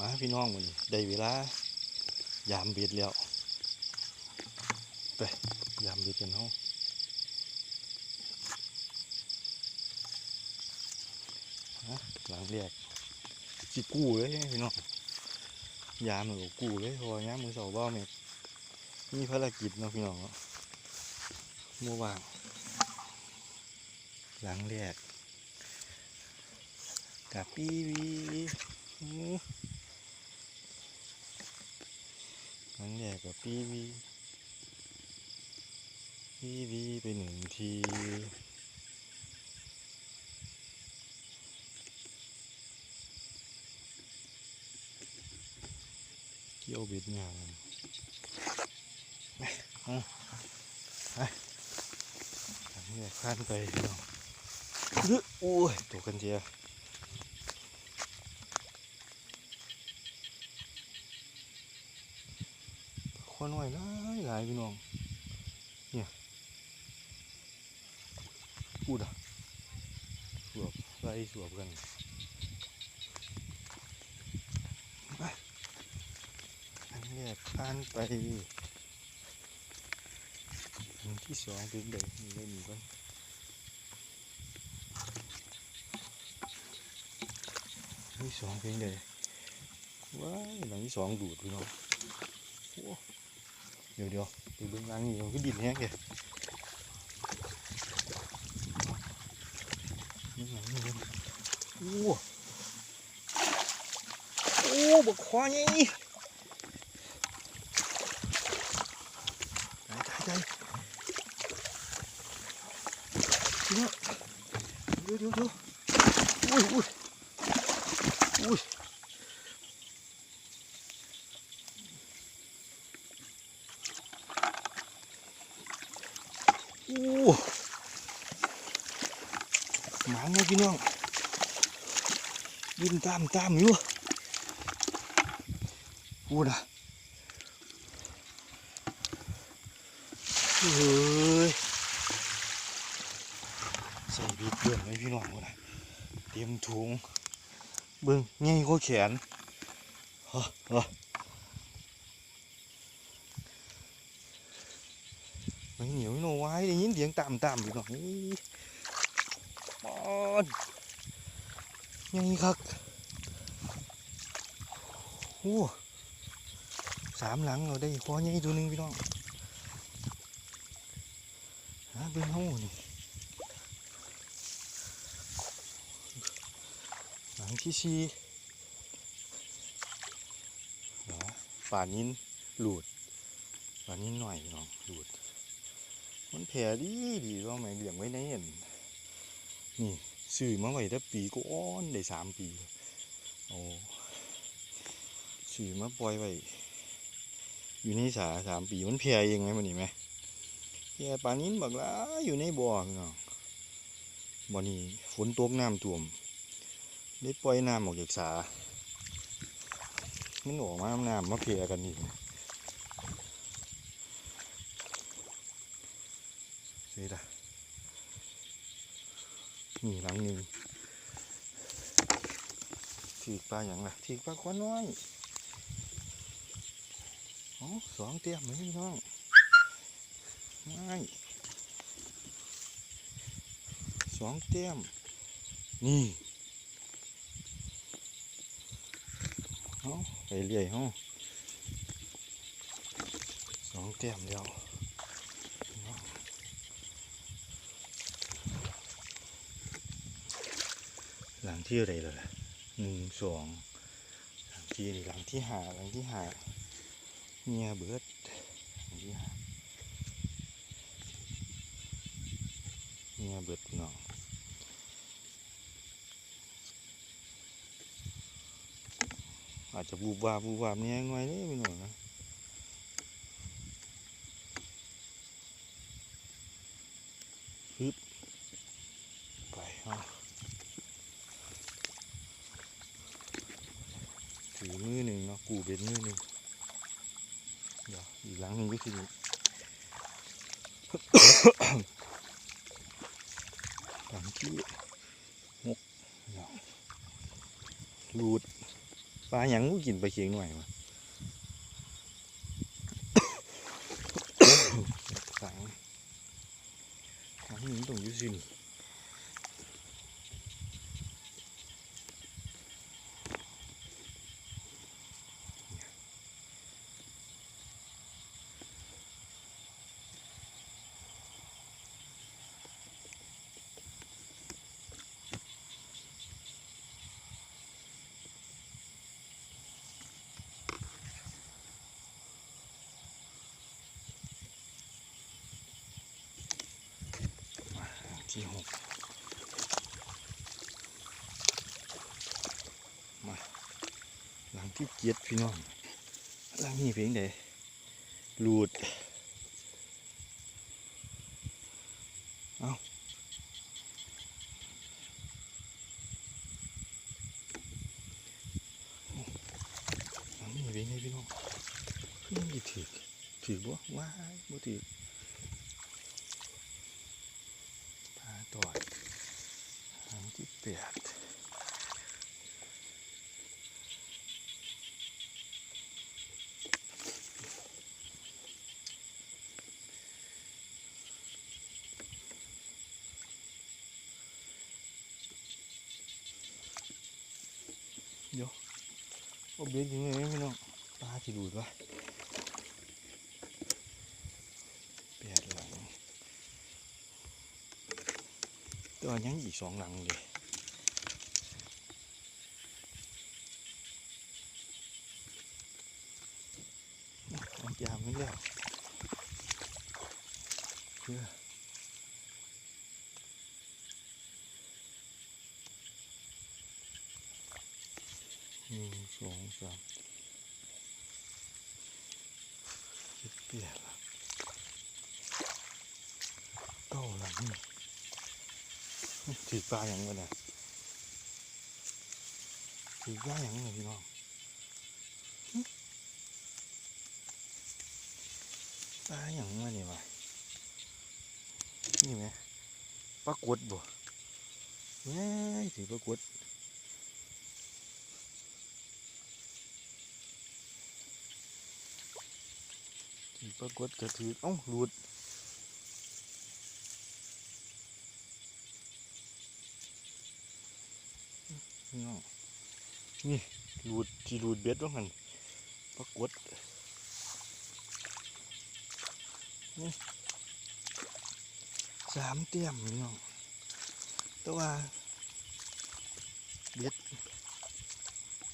มาพี่น้องมันได้เวลายามเบ็ดแล้วไปยามเบ็ดกันเฮาะหลังแรกสิกู้เลยพี่น้องยามหรือกู้เลยพราะว่ายมือสาบ้าแม่มีภารกิจเนาะพี่น้องเมื่อวางหลังแรกกับปีวี อื้งแรกกับปีวีปีวีไปหนึ่งทีเกี่ยวบ็ดงานไปเอาไปหลังแรกข้านไปพี่น้ออื้อโอ้ยตกกันเจีย คนหน่อยหลายหลายพี่น้อง เนี่ยพูดอะสวบไล่สวบกันไปอันแรกผ่านไปอันที่สองเป็นเด็กมีเล่นก่อนอันที่สองเป็นเด็กว้ายหลังที่สองดูดพี่น้อง เดี๋ยวเดี๋ยวดูเบื้องหล่างนี่มันก็ดินแห้งแกเบื้องหลังนี่เบิ่งโอ้โอ้บักควายนี่ตายตายตายเดี๋ยวเดี๋ยวเดี๋ยวอุ้ยอุ้ยอุ้ย โอ้หมาไง พี่น้องยินตามตามอยู่พูดอะเฮ้ยใส่บีบเบื่อไหมพี่น้องพูดอะเตรียมถุงเบิ่งง่ายกว่าแขนฮะฮะมันเหนียวโนไว้ได้ยินเสียงตามตามพี่น้องนี่ ปอนง่ายคักโอ้สามหลังเราได้คอใหญ่ตัวหนึงพี่น้องหาเบิ่งเฮานี่หลังที่สี่ป่านินหลุดป่านินหน่อยพี่น้องหลุดมันแผลดีดีก็ไม่เหลี้ยงไว้ในเห็น นี่ซื้อมาไว้แต่ปีก็อ้อนได้สามปีโอ้ซื้อมาปล่อยไว้อยู่ในสาสามปีมันแผลเองไหมมันนี่ไหมแผลปลานิ้นบักละอยู่ในบ่อพี่น้องบ่อนี้ฝนตกน้ำท่วมได้ปล่อยน้ำออกจากสามันออกมาน้ำมาแผลกันอีกนี่ละ นี่หลังหนึ่งทีกปลาอย่างละทีกปลาควันน้อยอสองเตี้ยมไหมพี่น้องไม่สองเตี้ยม นี่เอาไปเรื่อยเฮาสองเตี้ยมเดียว งที่อะไรแล้วล่ะหนึ่งสองหลังที่หลังที่หาหลังที่หาเมียเบิดหลังที่หาเมียเบิดพี่น้องอาจจะบูบวาบบูบวาบเนี่ยหน่อยเลยพี่น้องนะฮึบไปเอา ถือ มือหนึ่งเนาะกูเป็นมือหนึ่งเดี๋ยวอีกหลังหนึ่งก็คือหลังที่หกเนาะรูดปลาหยังกูกินไปลาเคียงหน่อยวะสังสังนี่ตรงอยุสิน ที่หกมาหลังที่เจ็ดพี่น้องหลังนี้เพลงใดหลุดเอาหลังนี้เพลงใดพี่น้องขึ้นกี่ถือถือบ่ว้ายบ่ถือ ปลาตอดหางที่แปดเดี๋ยว เอเบ็ดยังไงพี่น้องปลาที่ดูดวะแปดหลังตัวยังอีกสองหลังเลยเอายามไม่แล้วเพื่อหนึ่ง สามสิบแปดละเก้าหลังนี่ถือปลาอย่างเงี้ยถือปลาอย่างเงี้ยพี่น้องปลาอย่างเงี้ยนี่วะนี่ไหมปลากดบ่แม่ถือปลากด ปลากดก็ถือเอ้าหลุดพี่น้องนี่รูดที่รูดเบ็ดว่ามันปรากฏนี่สามเตี้ยมพี่น้องแต่ว่าเบ็ด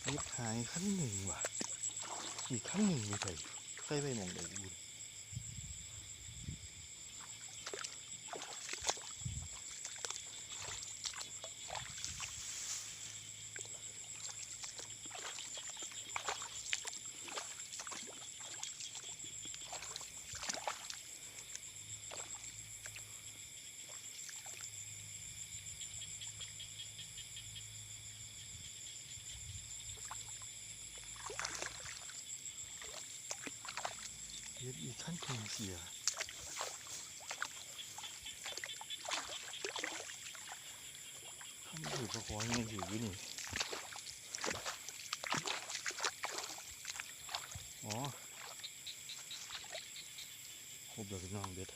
เบ็ดหายขั้นหนึ่งว่ะอีกขั้นหนึ่งไม่ใช่ใส่ไปมองใดบุญ เบ็ดอีกขั้นหนึ่งเสียทำถือประคองยังถืออยู่นี่อ๋อครบแล้วพี่น้องเบ็ด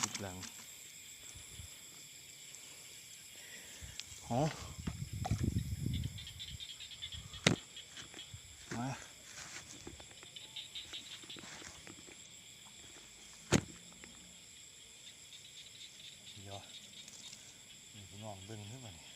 สิบหลังอ๋อมาเดี๋ยวนี่พี่น้องเบิ่งขึ้นมานี่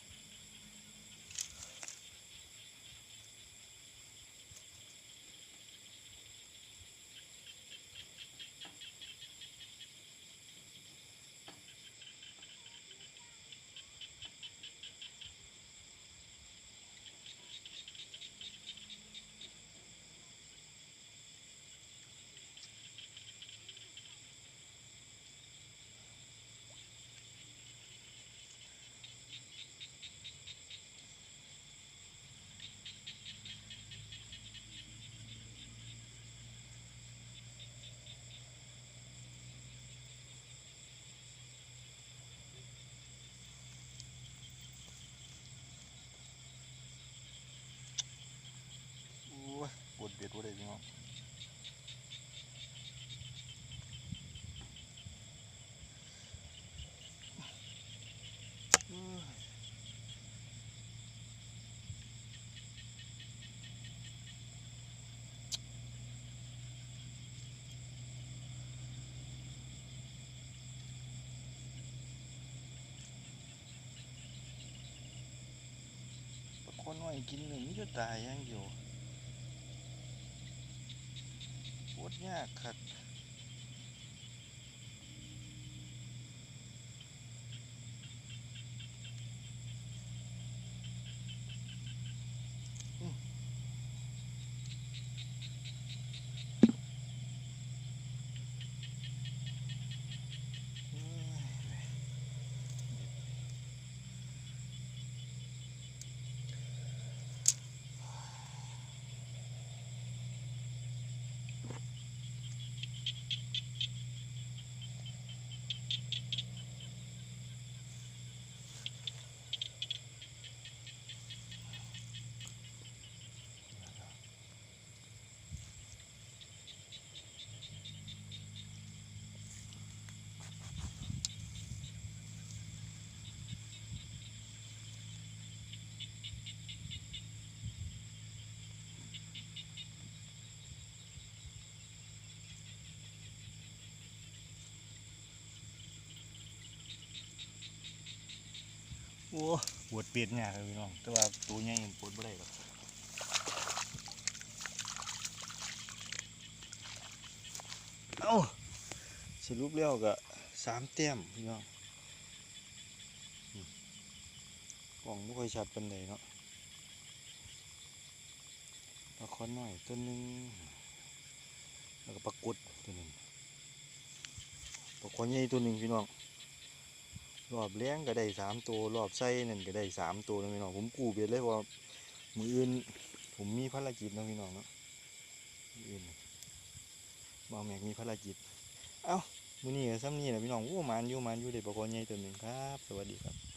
น้องเอ้ยปลาค อน้อยกินหนึ่งมันจะตายยังอยู่ปวดยากคัก โอ้ปวดเปียดยากเลยพี่น้อง แต่ว่าตัวใหญ่ยังปวดไม่ได้หรอกเอ้าสรุปแล้วก็สามแต้มพี่น้องกล่องไม่ค่อยชัดเป็นไดเนาะปลาคอนหน่อยตัวหนึง แล้วก็ปลากดตัวหนึ่งปลาคอนใหญ่ตัวหนึ่งพี่น้อง รอบเลี้ยงก็ได้สามตัวรอบไส้นั่นก็ได้สามตัวนะพี่น้องผมกู้เบียดเลยว่ามืออื่นผมมีภารกิจนะพี่น้องเนาะมืออื่นบางแม็กมีภารกิจเอ้ามือนี้ก็ซ้ำนี่นะพี่น้องโอ้มานอยู่มานอยู่ได้ปลากรใหญ่ตัวหนึ่งครับ สวัสดีครับ